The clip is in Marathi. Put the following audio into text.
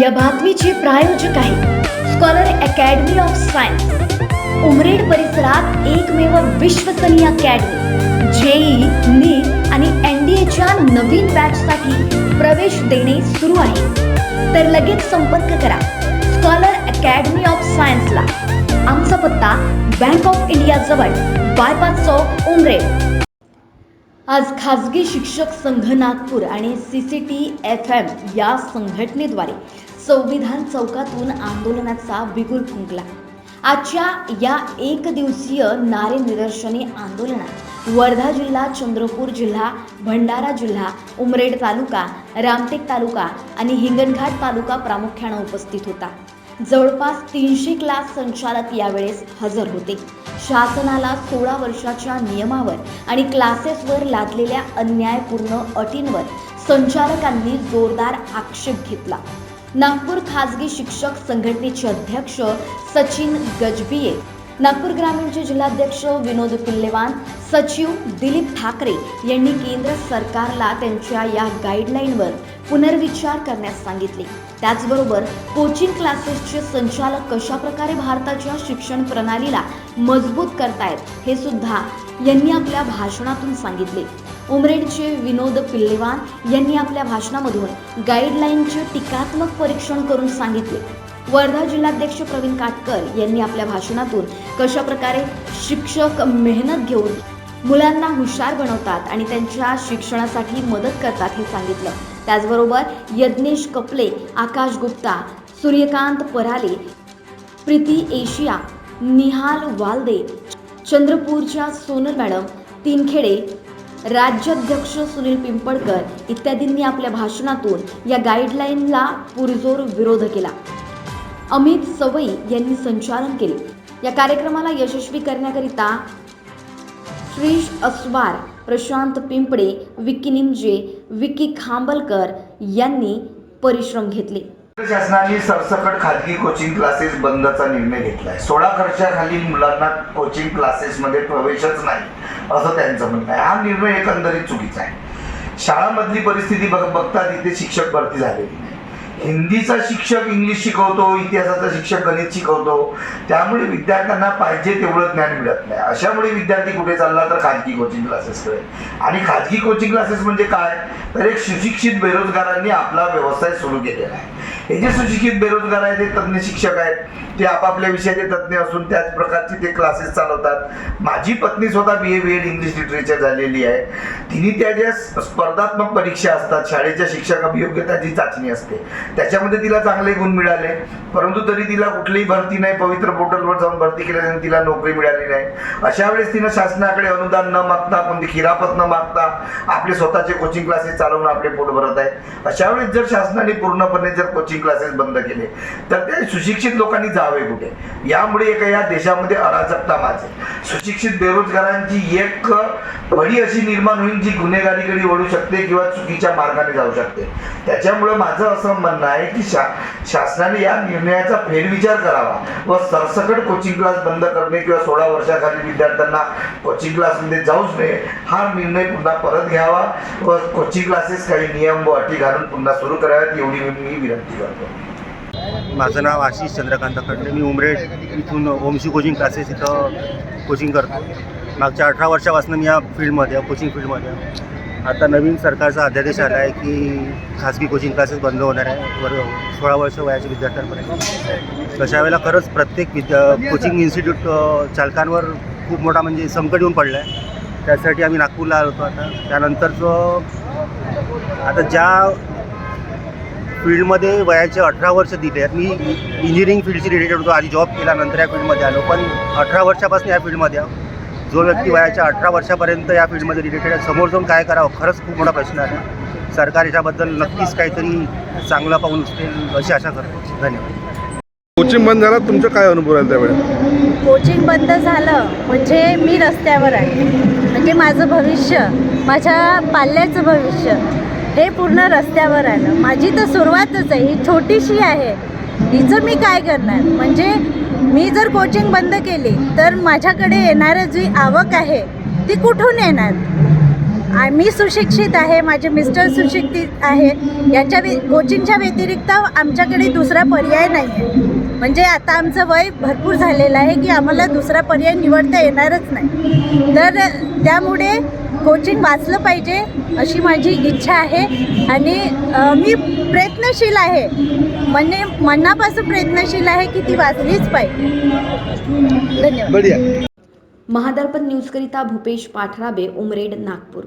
या बातमीचे प्रायोजक आहे scholar academy of science Umred परिसरात एकमेव विश्वसनीय अकॅडमी जेई नीट आणि एन डी एच्या नवीन बॅचसाठी प्रवेश देणे सुरू आहे. तर लगेच संपर्क करा स्कॉलर अकॅडमी ऑफ सायन्सला आमचा पत्ता बँक ऑफ इंडिया जवळ बायपास चौक उमरेड. आज खाजगी शिक्षक संघ नागपूर आणि C C T F M या संघटनेद्वारे संविधान चौकातून आंदोलनाचा बिगुल फुंकला. आजच्या या एक दिवसीय नारे निदर्शने आंदोलनात वर्धा जिल्हा चंद्रपूर जिल्हा भंडारा जिल्हा उमरेड तालुका रामटेक तालुका आणि हिंगणघाट तालुका प्रामुख्यानं उपस्थित होता. जवळपास तीनशे क्लास संचालक यावेळेस हजर होते. शासनाला सोळा वर्षाच्या नियमावर आणि क्लासेसवर लादलेल्या अन्यायपूर्ण अटींवर संचालकांनी जोरदार आक्षेप घेतला. नागपूर खाजगी शिक्षक संघटनेचे अध्यक्ष सचिन गजबिये नागपूर ग्रामीणचे जिल्हाध्यक्ष विनोद पिल्लेवान सचिव दिलीप ठाकरे यांनी केंद्र सरकारला त्यांच्या या गाईडलाईनवर पुनर्विचार करण्यास सांगितले. त्याचबरोबर कोचिंग क्लासेसचे संचालक कशाप्रकारे भारताच्या शिक्षण प्रणालीला मजबूत करतायत हे सुद्धा यांनी आपल्या भाषणातून सांगितले. उमरेडचे विनोद पिल्लेवान यांनी आपल्या भाषणामधून गाईडलाईनचे टीकात्मक परीक्षण करून सांगितले. वर्धा जिल्हाध्यक्ष प्रवीण काटकर यांनी आपल्या भाषणातून कशा प्रकारे शिक्षक मेहनत घेऊन मुलांना हुशार बनवतात आणि त्यांच्या शिक्षणासाठी मदत करतात हे सांगितलं. त्याचबरोबर यज्ञेश कपले आकाश गुप्ता सूर्यकांत पराले प्रीती एशिया निहाल वालदे चंद्रपूरच्या सोनल मॅडम तीनखेडे राज्याध्यक्ष सुनील पिंपळकर इत्यादींनी आपल्या भाषणातून या गाईडलाईनला पुरजोर विरोध केला. अमित सवई यांनी संचालन केले. या कार्यक्रमाला यशस्वी करण्याकरिता श्रीश अस्वार प्रशांत पिंपडे विकी निमजे विकी खांबलकर यांनी परिश्रम घेतले. शासनाने सरसकट खाजगी कोचिंग क्लासेस बंदचा निर्णय घेतलाय. सोळा खर्चाखाली मुलांना कोचिंग क्लासेसमध्ये प्रवेशच नाही. असं त्यांचं म्हणणं आहे. हा निर्णय एकंदरीत चुकीचा आहे. शाळामधली परिस्थिती बघ बघता तिथे शिक्षक भरती झालेली नाही. हिंदीचा शिक्षक इंग्लिश शिकवतो इतिहासाचा शिक्षक गणित शिकवतो. त्यामुळे विद्यार्थ्यांना पाहिजे तेवढं ज्ञान मिळत नाही. अशामुळे विद्यार्थी कुठे चालला तर खाजगी कोचिंग क्लासेसकडे आणि खाजगी कोचिंग क्लासेस म्हणजे काय? तर एक सुशिक्षित बेरोजगारांनी आपला व्यवसाय सुरू केलेला आहे. हे जे सुशिक्षित बेरोजगार आहेत ते तज्ज्ञ शिक्षक आहेत. ते आपापल्या विषयाचे तज्ज्ञ असून त्याच प्रकारचे ते क्लासेस चालवतात. माझी पत्नी स्वतः B A B Ed English literature झालेली आहे. तिने त्या ज्या स्पर्धात्मक परीक्षा असतात शाळेच्या शिक्षक अभियोग्यताची चाचणी असते त्याच्यामध्ये तिला चांगले गुण मिळाले. परंतु तरी तिला कुठलीही भरती नाही पवित्र पोर्टलवर जाऊन भरती केल्याने तिला नोकरी मिळाली नाही. अशा वेळेस तिनं शासनाकडे अनुदान न मागता कोणती खिरापत न मागता आपले स्वतःचे कोचिंग क्लासेस चालवून आपले पोट भरत आहे. अशा वेळेस जर शासनाने पूर्णपणे जर कोचिंग क्लासेस बंद केले तर ते सुशिक्षित लोकांनी जावे कुठे? यामुळे एक या देशामध्ये अराजकता माजे सुशिक्षित बेरोजगारांची एक बळी अशी निर्माण होईल जी गुन्हेगारीकडे वळू शकते किंवा चुकीच्या मार्गाने जाऊ शकते. त्याच्यामुळे माझं असं म्हणणं आहे की शा शासनाने या निर्णयाचा फेरविचार करावा व सरसकट कोचिंग क्लास बंद करणे किंवा सोळा वर्षाखालील विद्यार्थ्यांना कोचिंग क्लासमध्ये जाऊच नये हा निर्णय पुन्हा परत घ्यावा व कोचिंग क्लासेस काही नियम व अटी घालून पुन्हा सुरू कराव्यात एवढी मी विनंती करतो. माझं नाव आशिष चंद्रकांत खंडे मी उमरेड इथून ओमशी कोचिंग क्लासेस इथं कोचिंग करतो. मागच्या अठरा वर्षापासून मी या फील्डमध्ये कोचिंग फील्डमध्ये. आता नवीन सरकारचा अध्यादेश आला आहे की खाजगी कोचिंग क्लासेस बंद होणार आहे. वर सोळा वर्ष वयाच्या विद्यार्थ्यांपर्यंत. तशा वेळेला खरंच प्रत्येक विद्या कोचिंग इन्स्टिट्यूट चालकांवर खूप मोठा म्हणजे संकट येऊन पडलं आहे. त्यासाठी आम्ही नागपूरला आलो होतो आता. त्यानंतरचं आता ज्या फील्डमध्ये वयाचे अठरा वर्ष दिले आहेत मी इंजिनिअरिंग फील्डशी रिलेटेड होतो. आधी जॉब केला नंतर या फील्डमध्ये आलो. पण अठरा वर्षापासून या फील्डमध्ये आहो. जो व्यक्ती वयाच्या अठरा वर्षापर्यंत या फील्डमध्ये रिलेटेड आहे समोर जाऊन काय करावं? खरंच खूप मोठा प्रश्न आहे. सरकार याच्याबद्दल नक्कीच काहीतरी चांगला पाऊल उचलेल अशी आशा करतो. धन्यवाद. कोचिंग बंद झाला तुमचा काय अनुभव आहे त्यावेळेस कोचिंग बंद झालं म्हणजे मी रस्त्यावर आहे. म्हणजे माझं भविष्य माझ्या पाल्याचं भविष्य हे पूर्ण रस्त्यावर आलं माझी तर सुरुवातच आहे. ही छोटीशी आहे. हिचं मी काय करणार? म्हणजे मी जर कोचिंग बंद केली तर माझ्याकडे येणारं जी आवक आहे ती कुठून येणार? मी सुशिक्षित आहे माझे मिस्टर सुशिक्षित आहे यांच्या कोचिंगच्या व्यतिरिक्त आमच्याकडे दुसरा पर्याय नाही आहे म्हणजे आता आमचं वय भरपूर झालेलं आहे की आम्हाला दुसरा पर्याय निवडता येणारच नाही. तर त्यामुळे कोचिंग वाचलं पाहिजे अशी माझी इच्छा आहे. आणि मी प्रयत्नशील आहे. म्हणजे मनापासून प्रयत्नशील आहे की ती वाचलीच पाहिजे. धन्यवाद. बढिया. महादर्पण न्यूजकरिता भूपेश पाठराबे उमरेड नागपूर.